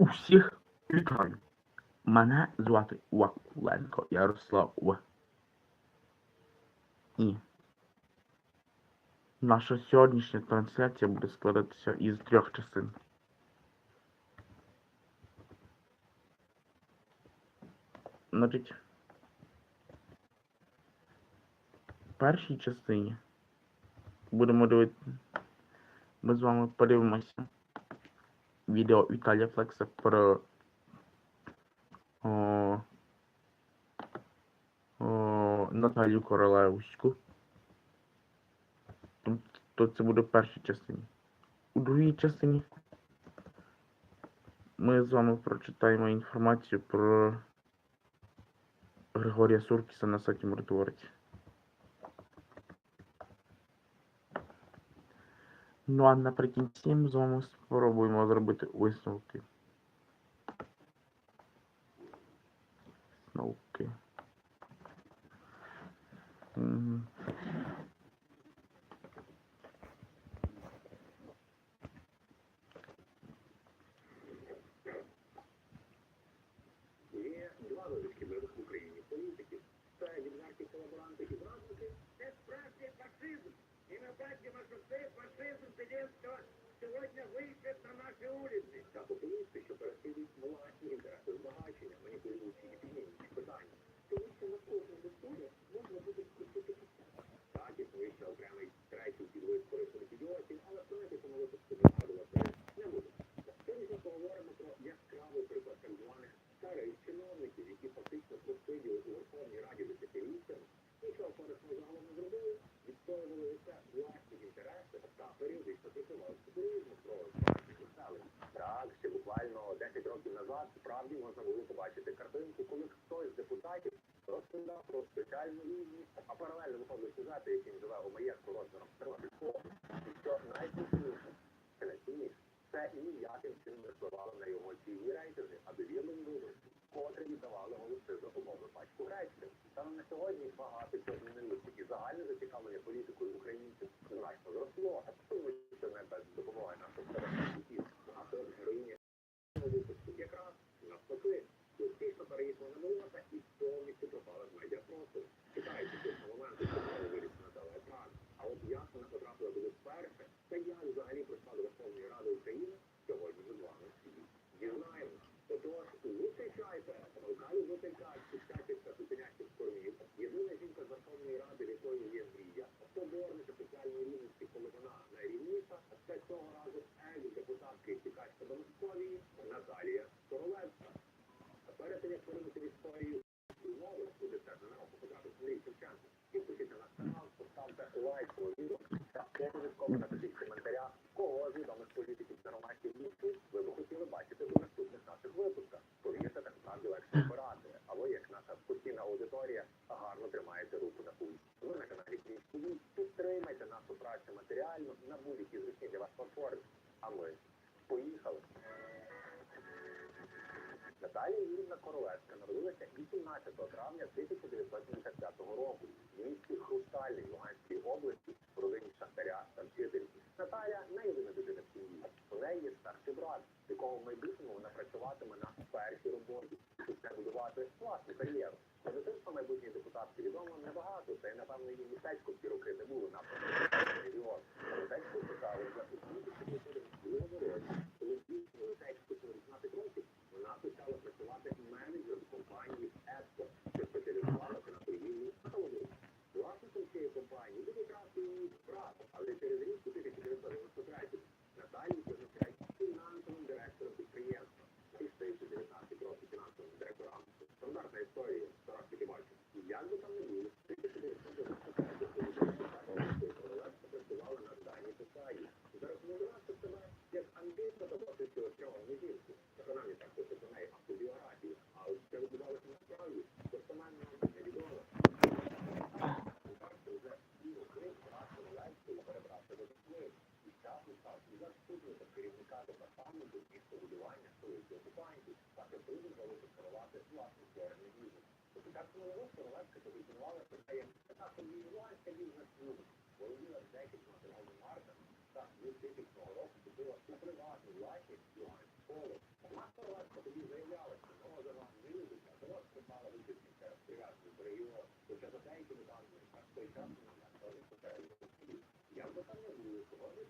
Усіх вітаю. Мене звати Вакуленко Ярослав. І наша сьогоднішня трансляція буде складатися із трьох частин. Значить, в першій частині будемо дивитися. Ми з вами подивимося відео Віталія Флекса про о, о, Наталію Королевську. То це буде в першій частині. У другій частині ми з вами прочитаємо інформацію про Григорія Суркіса на сайті миротворців. Ну а наприкінці ми з вами спробуємо зробити висновки. реально на будь-якій зручній для вас платформі. А ми поїхали. Наталія Юрівна Королевська народилася 18 травня 1975 року в місті Хрустальній Луганській області в родині шахтаря та вчительки. Наталя не єдина дитина в сім'ї. У неї є старший брат, з якого в майбутньому вона працюватиме на першій роботі, щоб не будувати власну кар'єру. Та за те, що майбутні депутатки відомо небагато, та й напевно її містечко в ті роки не було напрямку мільйон. Містечко питали за усі, що говорили.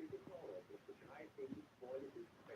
you can call us at 984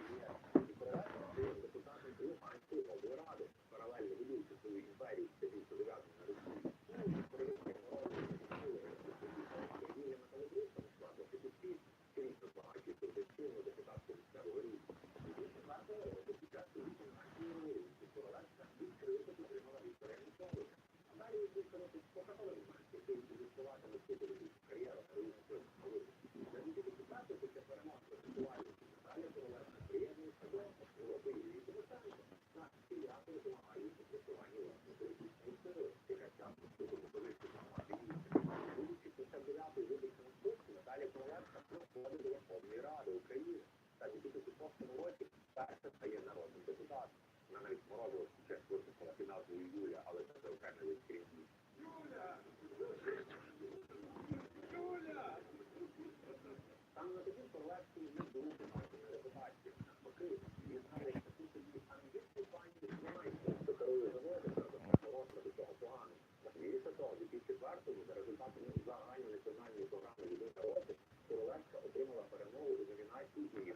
Четвертому за результатами загальної національної програми «Людина року Королевська отримала перемогу у номінації її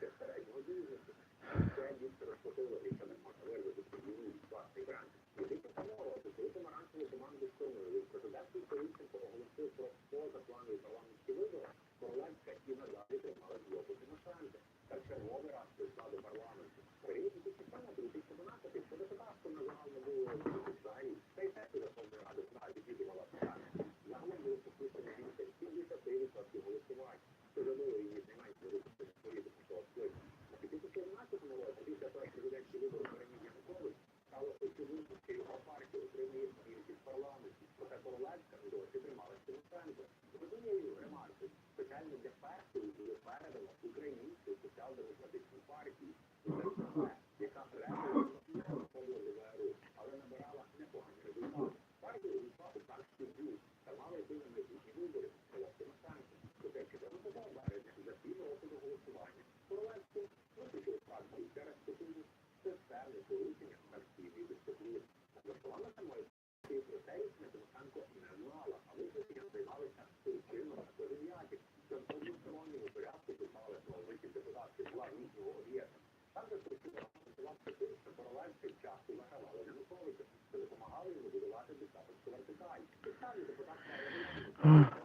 Mm.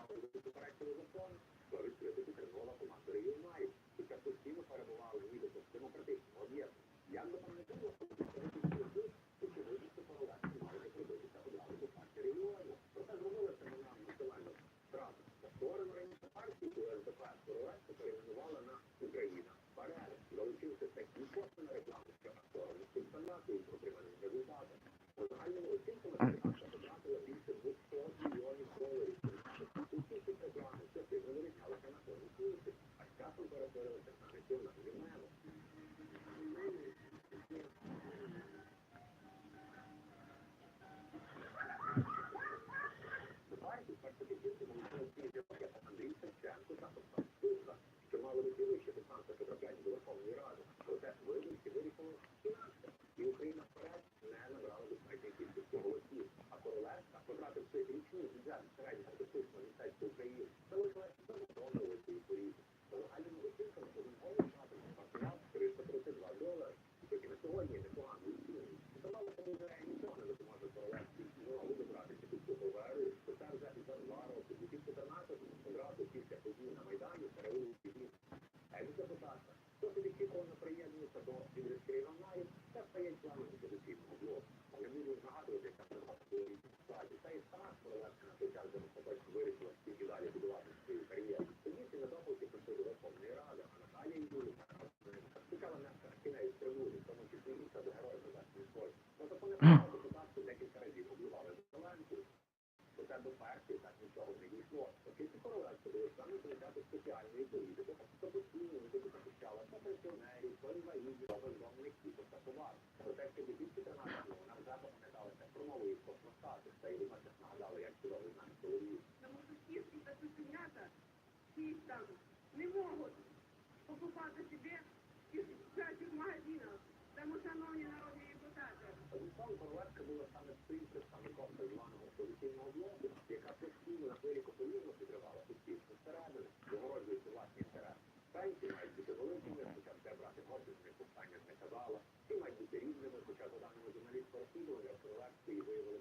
the people of the такие там не можуть покупати себе із всяких магазинів, тому, шановні народні депутати. Олександр Левка була саме тим представником прийманого позитивного блоку, яка постійно на хвилі популізму підривала суспільство всередини, загороджуючи власні інтереси. Пенсії мають бути великими, хоча б де брати гроші з них останнє не казала. Всі мають бути різними, хоча за даними журналістського розслідування, Левка і виявили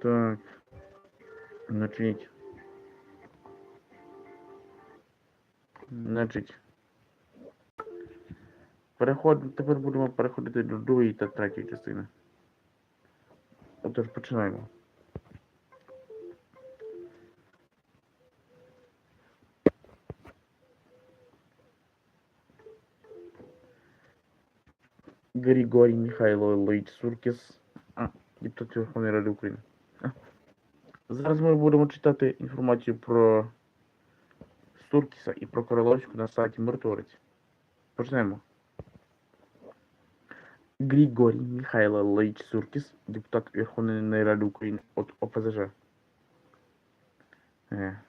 Так. Значить. Значить. Переход... Тепер будемо переходити до другої та третьої частини. Отож, починаємо. Григорій Михайлович Суркіс депутатів Верховної Ради України. Зараз ми будемо читати інформацію про Суркіса і про Короловську на сайті Миртворець. Почнемо. Григорій Лейч Суркіс, депутат Верховної Ради України від ОПЗЖ. Е.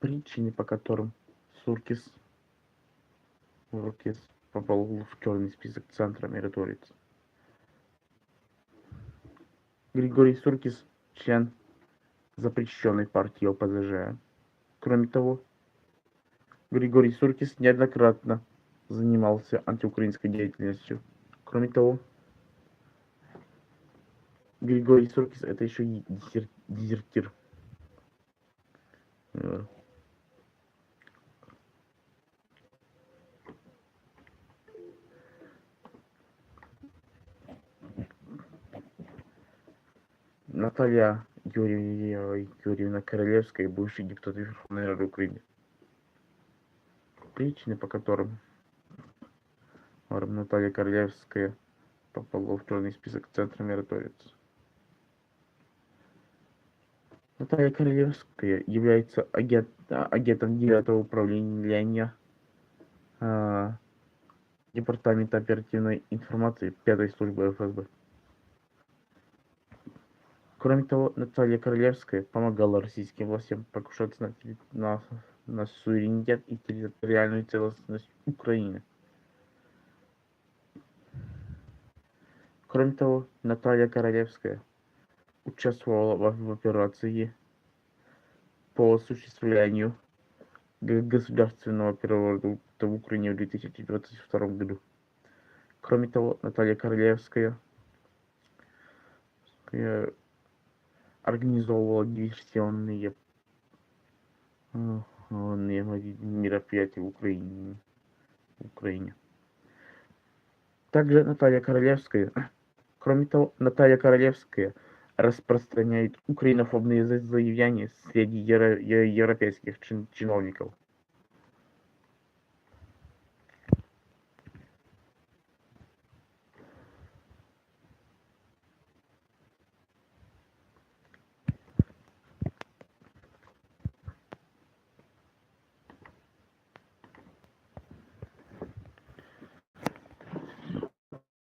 причине, по которым Суркис, Суркис попал в черный список центра миротворец. Григорий Суркис – член запрещенной партии ОПЗЖ. Кроме того, Григорий Суркис неоднократно занимался антиукраинской деятельностью. Кроме того, Григорий Суркис – это еще и дезертир. Наталья Юрьевна, Юрьевна Королевская, бывший депутат Верховной Рады Украины. Причины, по которым Наталья Королевская попала в черный список Центра миротворец. Наталья Королевская является агент, а, агентом 9 управления а, Департамента оперативной информации 5 службы ФСБ. Кроме того, Наталья Королевская помогала российским властям покушаться на, на, на суверенитет и территориальную целостность Украины. Кроме того, Наталья Королевская участвовала в, операции по осуществлению государственного переворота в Украине в 2022 году. Кроме того, Наталья Королевская э, организовывала диверсионные э, мероприятия в Украине. В Украине. Также Наталья Королевская, кроме того, Наталья Королевская распространяет украинофобные за- заявления среди еро- е- европейских чин- чиновников.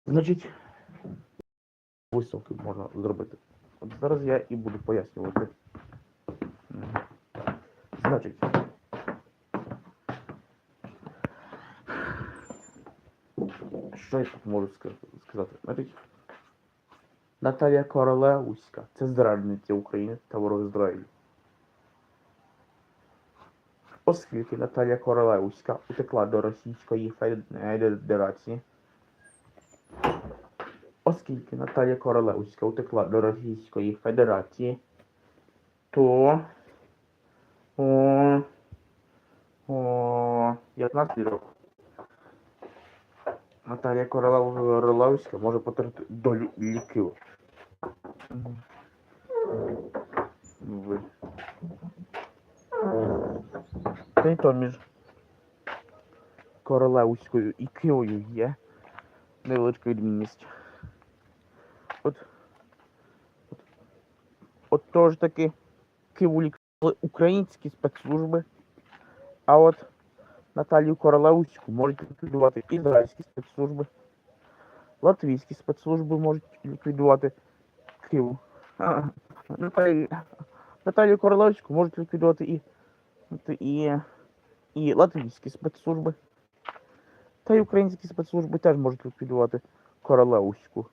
Значить, висновки можна зробити. От зараз я і буду пояснювати. Значить. Що я тут можу сказати? Значить, Наталія Королевська це зрадниця України та ворог Ізраїлю. Оскільки Наталія Королевська утекла до Російської Федерації, Оскільки Наталія Королевська утекла до Російської Федерації, то о, о, як наслідок Наталія Королев- Королевська може потерпіти долю ліків. Та й то між Королевською і Києвою є невеличка відмінність. От, от, от того таки Києву лікували українські спецслужби, а от Наталію Королевську можуть ліквідувати ізраїльські спецслужби, латвійські спецслужби можуть ліквідувати Києву. Наталію, Наталію Королевську можуть ліквідувати і, і, і латвійські спецслужби. Та й українські спецслужби теж можуть ліквідувати Королевську.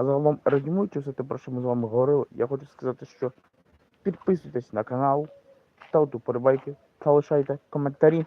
А загалом, резюмуючи все те, про що ми з вами говорили, я хочу сказати, що підписуйтесь на канал, ставте вподобайки та лишайте коментарі.